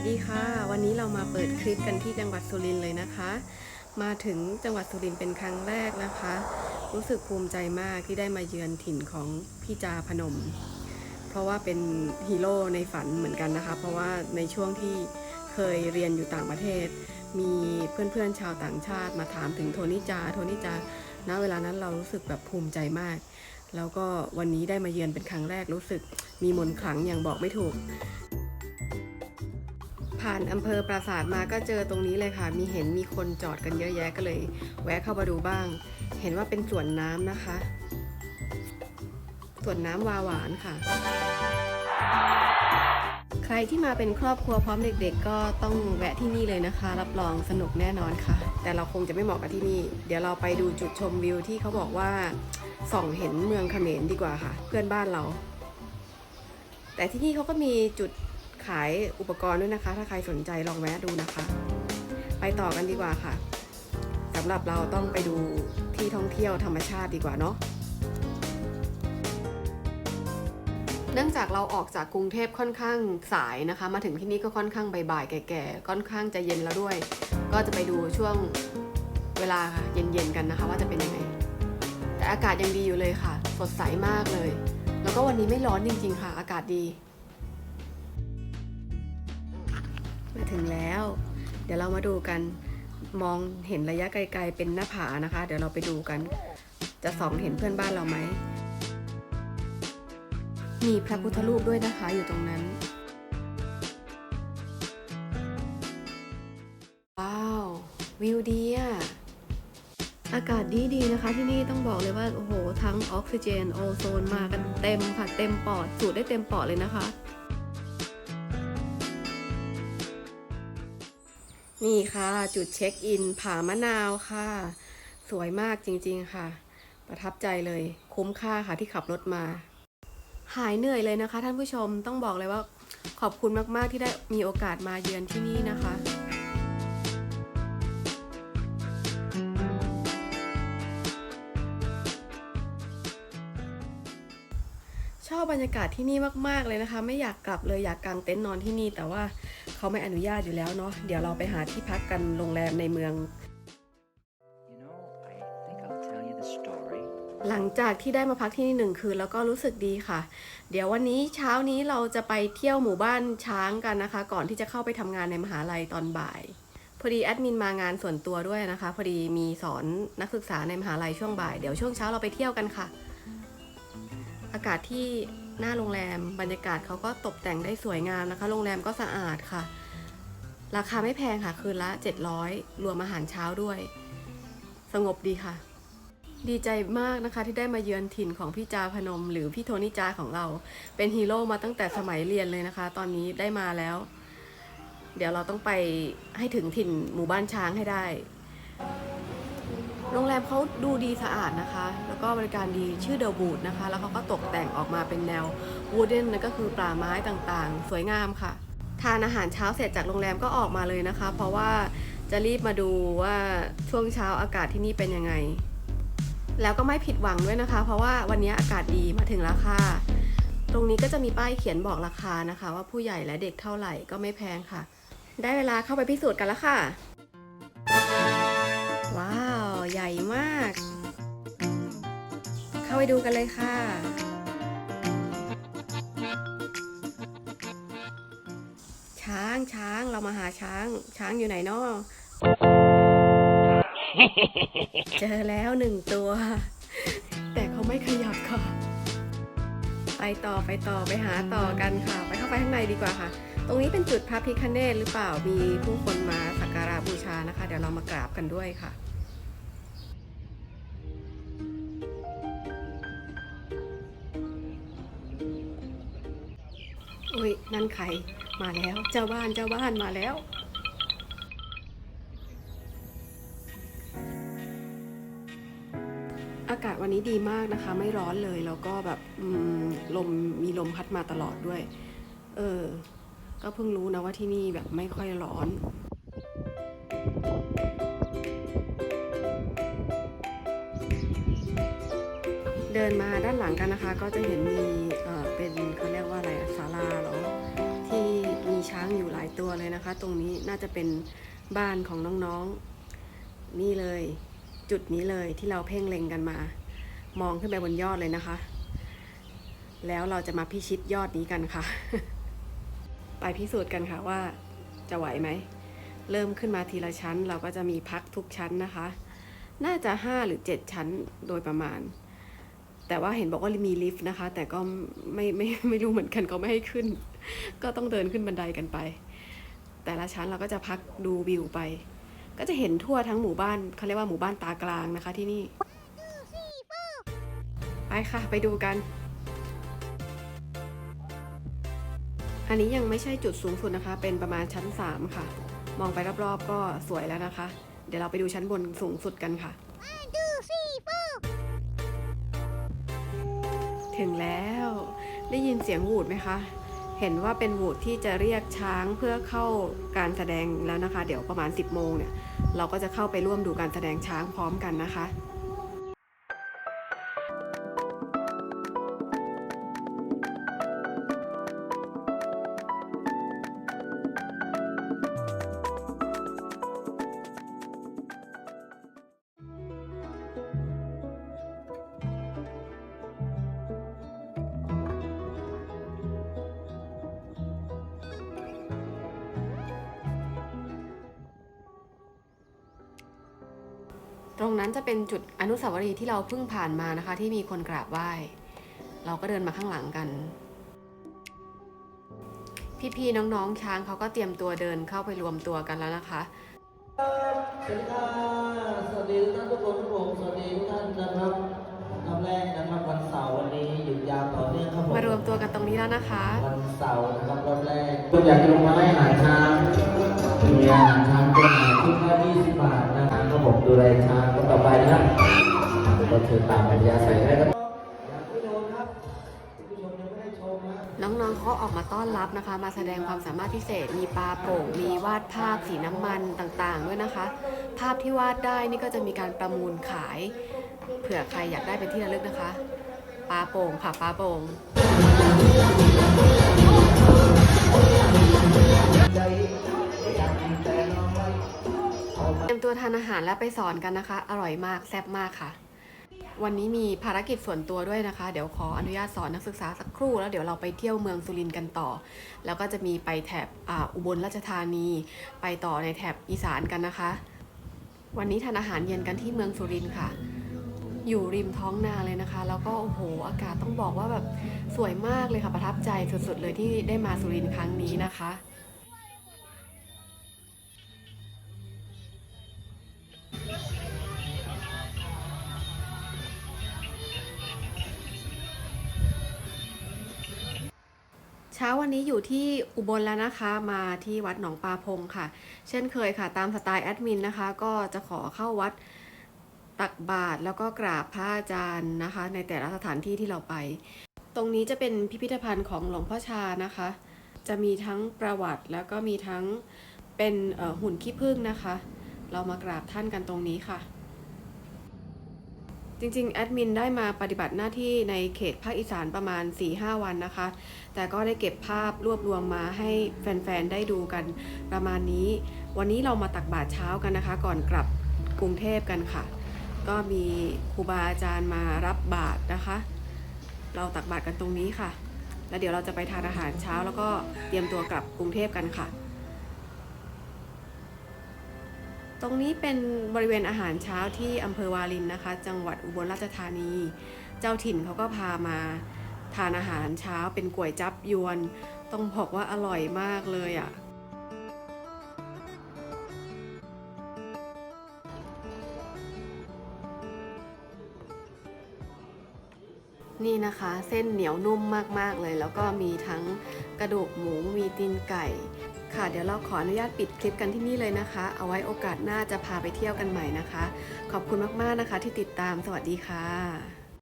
วัสดีค่ะ วันนี้เรามาเปิดคลิปกันที่จังหวัดสุรินทร์เลยนะคะ มาถึงจังหวัดสุรินทร์เป็นครั้งแรกนะคะ รู้สึกภูมิใจมากที่ได้มาเยือนถิ่นของพี่จาพนม เพราะว่าเป็นฮีโร่ในฝันเหมือนกันนะคะ เพราะว่าในช่วงที่เคยเรียนอยู่ต่างประเทศ มีเพื่อนๆชาวต่างชาติมาถามถึงโทนี่จาโทนี่จาณเวลานั้นเรารู้สึกแบบภูมิใจมาก แล้วก็วันนี้ได้มาเยือนเป็นครั้งแรกรู้สึกมีมนต์ขลังอย่างบอกไม่ถูก ผ่านอำเภอปราสาทมาก็เจอตรงนี้เลยค่ะ มีเห็นมีคนจอดกันเยอะแยะก็เลย แวะเข้ามาดูบ้าง เห็นว่าเป็นสวนน้ำนะคะ สวนน้ำวาหวานค่ะ ใครที่มาเป็นครอบครัวพร้อมเด็กๆ ก็ต้องแวะที่นี่เลยนะคะ รับรองสนุกแน่นอนค่ะ แต่เราคงจะไม่เหมาะกับที่นี่ เดี๋ยวเราไปดูจุดชมวิวที่เขาบอกว่าส่องเห็นเมืองเขมรดีกว่าค่ะ เพื่อนบ้านเรา แต่ที่นี่เขาก็มีจุด ขายอุปกรณ์ด้วยนะคะ ถ้าใครสนใจลองแวะดูนะคะ ไปต่อกันดีกว่าค่ะสำหรับเราต้องไปดูที่ท่องเที่ยวธรรมชาติดีกว่าเนาะเนื่องจากเราออกจากกรุงเทพค่อนข้างสายนะคะ มาถึงที่นี่ก็ค่อนข้างบ่ายๆแก่ๆค่อนข้างจะเย็นแล้วด้วย ก็จะไปดูช่วงเวลาค่ะเย็นๆกันนะคะ ว่าจะเป็นยังไง แต่อากาศยังดีอยู่เลยค่ะ สดใสมากเลย แล้วก็วันนี้ไม่ร้อนจริง ๆ ค่ะ อากาศดี มาถึงแล้ว เดี๋ยวเรามาดูกันมองเห็นระยะไกล ๆ เป็นหน้าผานะคะ เดี๋ยวเราไปดูกัน จะส่องเห็นเพื่อนบ้านเราไหม มีพระพุทธรูปด้วยนะคะอยู่ตรงนั้น ว้าว วิวดีอะอากาศดีดีๆนะคะที่นี่ต้องบอกเลยว่า โอ้โห ทั้งออกซิเจน โอโซนมากันเต็มค่ะ เต็มปอด สูดได้เต็มปอดเลยนะคะ นี่ค่ะ จุดเช็คอิน ผามะนาวค่ะ สวยมากจริงๆค่ะ ประทับใจเลย คุ้มค่าค่ะที่ขับรถมา หายเหนื่อยเลยนะคะ ท่านผู้ชมต้องบอกเลยว่า ขอบคุณมากๆที่ได้มีโอกาสมาเยือนที่นี่นะคะชอบบรรยากาศที่นี่มาก ๆ เลยนะคะ ไม่อยากกลับเลยอยากกางเต็นท์นอนที่นี่แต่ว่า เขาไม่อนุญาตอยู่แล้วเนาะเดี๋ยวเราไปหาที่พักกันโรงแรมในเมือง You know, I think I'll tell you the story. หลังจากที่ได้มาพักที่นี่หนึ่งคืนแล้วก็รู้สึกดีค่ะ เดี๋ยววันนี้เช้านี้เราจะไปเที่ยวหมู่บ้านช้างกันนะคะ ก่อนที่จะเข้าไปทำงานในมหาลัยตอนบ่ายพอดีแอดมินมางานส่วนตัวด้วยนะคะ พอดีมีสอนนักศึกษาในมหาลัยช่วงบ่าย เดี๋ยวช่วงเช้าเราไปเที่ยวกันค่ะ อากาศที่ หน้าโรงแรม บรรยากาศเขาก็ตกแต่งได้สวยงามนะคะ โรงแรมก็สะอาดค่ะ ราคาไม่แพงค่ะ คืนละ 700 รวมอาหารเช้าด้วย สงบดีค่ะ ดีใจมากนะคะที่ได้มาเยือนถิ่นของพี่จาพนม หรือพี่โทนี่จาของเรา เป็นฮีโร่มาตั้งแต่สมัยเรียนเลยนะคะ ตอนนี้ได้มาแล้ว เดี๋ยวเราต้องไปให้ถึงถิ่นหมู่บ้านช้างให้ได้ โรงแรมเขาดูดีสะอาดนะคะ แล้วก็บริการดีชื่อเดลบูดนะคะ แล้วเขาก็ตกแต่งออกมาเป็นแนววูดเดนนั่นก็คือป่าไม้ต่างๆ สวยงามค่ะ ทานอาหารเช้าเสร็จจากโรงแรมก็ออกมาเลยนะคะ เพราะว่าจะรีบมาดูว่าช่วงเช้าอากาศที่นี่เป็นยังไง แล้วก็ไม่ผิดหวังด้วยนะคะ เพราะว่าวันนี้อากาศดีมาถึงราคาตรงนี้ก็จะมีป้ายเขียนบอกราคานะคะ ว่าผู้ใหญ่และเด็กเท่าไหร่ก็ไม่แพงค่ะ ได้เวลาเข้าไปพิสูจน์กันแล้วค่ะ ใหญ่มาก เข้าไปดูกันเลยค่ะ ช้างช้างเรามาหาช้าง ช้างอยู่ไหนนาะเจอแล้วหนึ่งตัว แต่เขาไม่ขยับค่ะ ไปต่อไปต่อไปหาต่อกันค่ะ ไปเข้าไปข้างในดีกว่าค่ะ ตรงนี้เป็นจุดพระพิคเนตหรือเปล่ามีผู้คนมาสักการะบูชานะคะ เดี๋ยวเรามากราบกันด้วยค่ะ อุ้ยนั่นใครมาแล้ว เจ้าบ้านเจ้าบ้านมาแล้วอากาศวันนี้ดีมากนะคะ ไม่ร้อนเลยแล้วก็แบบลมมีลมพัดมาตลอดด้วย เออ ก็เพิ่งรู้นะว่าที่นี่แบบไม่ค่อยร้อน เดินมาด้านหลังกันนะคะ ก็จะเห็นมีางอยู่หลายตัวเลยนะคะ ตรงนี้น่าจะเป็นบ้านของน้องๆ นี่เลย จุดนี้เลยที่เราเพ่งเล็งกันมา มองขึ้นไปบนยอดเลยนะคะ แล้วเราจะมาพิชิตยอดนี้กันค่ะ ไปพิสูจน์กันค่ะว่าจะไหวไหม เริ่มขึ้นมาทีละชั้น เราก็จะมีพักทุกชั้นนะคะ น่าจะห้าหรือเจ็ดชั้นโดยประมาณ แต่ว่าเห็นบอกว่ามีลิฟต์นะคะ แต่ก็ไม่ไม่ไม่รู้เหมือนกันเขาไม่ให้ขึ้น ก็ต้องเดินขึ้นบันไดกันไป แต่ละชั้นเราก็จะพักดูวิวไป ก็จะเห็นทั่วทั้งหมู่บ้านเขาเรียกว่าหมู่บ้านตากลางนะคะที่นี่ ไปค่ะ ไปดูกัน อันนี้ยังไม่ใช่จุดสูงสุดนะคะ เป็นประมาณชั้น 3 ค่ะ มองไปรอบๆก็สวยแล้วนะคะ เดี๋ยวเราไปดูชั้นบนสูงสุดกันค่ะ ถึงแล้ว ได้ยินเสียงหูดไหมคะ เห็นว่าเป็นหูดที่จะเรียกช้างเพื่อเข้าการแสดงแล้วนะคะ เดี๋ยวประมาณ 10โมงเนี่ย เราก็จะเข้าไปร่วมดูการแสดงช้างพร้อมกันนะคะ ตรงนั้นจะเป็นจุดอนุสาวรีย์ที่เราเพิ่งผ่านมานะคะ ที่มีคนกราบไหว้ เราก็เดินมาข้างหลังกัน พี่ๆน้องๆช้างเขาก็เตรียมตัวเดินเข้าไปรวมตัวกันแล้วนะคะสวัสดีค่ะสวัสดีทุกท่านทุกคนทุกผมสวัสดีทุกท่านนะครับคำแรกนะครับวันเสาร์ารวมตัวกันตรงนี้แล้วนะคะวันเสาร์นะครับรอบแรกคุณอยากจะลงมาให้อาหารช้างมีอาหารช้างเป็นอาหารชุดละ20บาทนะครับครับผมดูแลช้างก็ต่อไปนะครับก็เชิญตามอัธยาศัยได้ครับอยากผู้ชมครับผู้ชมยังไม่ได้ชมนะน้องๆเขาออกมาต้อนรับนะคะ มาแสดงความสามารถพิเศษ มีปลาโป่ง มีวาดภาพสีน้ำมันต่างๆ ด้วยนะคะ ภาพที่วาดได้นี่ก็จะมีการประมูลขาย เผื่อใครอยากได้เป็นที่ระลึกนะคะ ปลาโป่งค่ะปลาโป่ง เตรียมตัวทานอาหารและไปสอนกันนะคะ อร่อยมากแซ่บมากค่ะ วันนี้มีภารกิจส่วนตัวด้วยนะคะ เดี๋ยวขออนุญาตสอนนักศึกษาสักครู่ แล้วเดี๋ยวเราไปเที่ยวเมืองสุรินทร์กันต่อ แล้วก็จะมีไปแถบออุบลราชธานี ไปต่อในแถบอีสานกันนะคะ วันนี้ทานอาหารเย็นกันที่เมืองสุรินทร์ค่ะ อยู่ริมท้องนาเลยนะคะ แล้วก็โอ้โหอากาศต้องบอกว่าแบบสวยมากเลยค่ะประทับใจสุดๆเลยที่ได้มาสุรินทร์ครั้งนี้นะคะเช้าวันนี้อยู่ที่อุบลแล้วนะคะมาที่วัดหนองปลาพงค่ะ เช่นเคยค่ะ ตามสไตล์แอดมินนะคะ ก็จะขอเข้าวัด ตักบาตรแล้วก็กราบพระอาจารย์นะคะ ในแต่ละสถานที่ที่เราไป ตรงนี้จะเป็นพิพิธภัณฑ์ของหลวงพ่อชานะคะ จะมีทั้งประวัติแล้วก็มีทั้งเป็นหุ่นขี้ผึ้งนะคะ เรามากราบท่านกันตรงนี้ค่ะ จริงๆ แอดมินได้มาปฏิบัติหน้าที่ในเขตภาคอีสานประมาณ 4-5 วันนะคะ แต่ก็ได้เก็บภาพรวบรวมมาให้แฟนๆ ได้ดูกันประมาณนี้ วันนี้เรามาตักบาตรเช้ากันนะคะ ก่อนกลับกรุงเทพกันค่ะ ก็มีครูบาอาจารย์มารับบาตรนะคะ เราตักบาตรกันตรงนี้ค่ะ แล้วเดี๋ยวเราจะไปทานอาหารเช้าแล้วก็เตรียมตัวกลับกรุงเทพกันค่ะ ตรงนี้เป็นบริเวณอาหารเช้าที่อำเภอวารินนะคะ จังหวัดอุบลราชธานี เจ้าถิ่นเขาก็พามาทานอาหารเช้าเป็นก๋วยจับยวน ต้องบอกว่าอร่อยมากเลยอะ่ะ นี่นะคะเส้นเหนียวนุ่มมากๆเลย แล้วก็มีทั้งกระดูกหมูมีตีนไก่ ค่ะเดี๋ยวเราขออนุญาตปิดคลิปกันที่นี่เลยนะคะ เอาไว้โอกาสหน้าจะพาไปเที่ยวกันใหม่นะคะ ขอบคุณมากๆนะคะที่ติดตามสวัสดีค่ะ